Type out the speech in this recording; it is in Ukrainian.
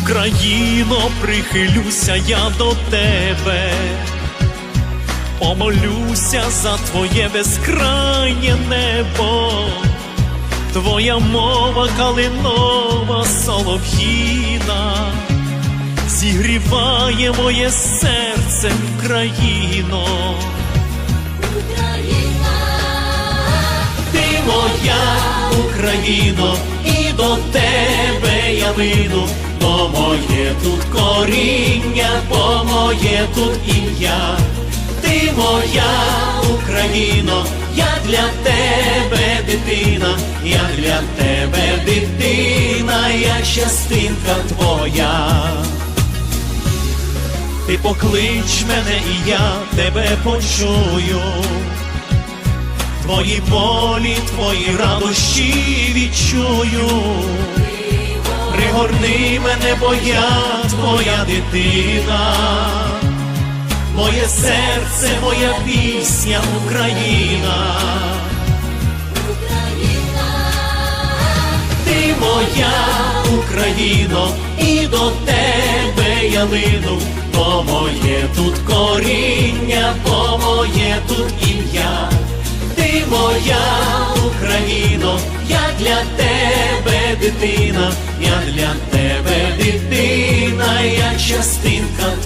Україно, прихилюся я до тебе, помолюся за твоє безкрайнє небо, твоя мова калинова солов'їна, зігріває моє серце Україно. Ти моя Україно, і до тебе я вину, бо моє тут коріння, бо моє тут ім'я. Ти моя Україно, я для тебе дитина, я для тебе дитина, я частинка твоя. Ти поклич мене, і я тебе почую. Твої болі, твої радощі відчую. Пригорни мене, бо я твоя дитина, моє серце, моя пісня, Україна. Ти моя Україно, і до тебе я лину, бо моє тут коріння, бо моє тут ім'я. Ти моя Україно, я для тебе дитина, я для тебе дитина, я частинка.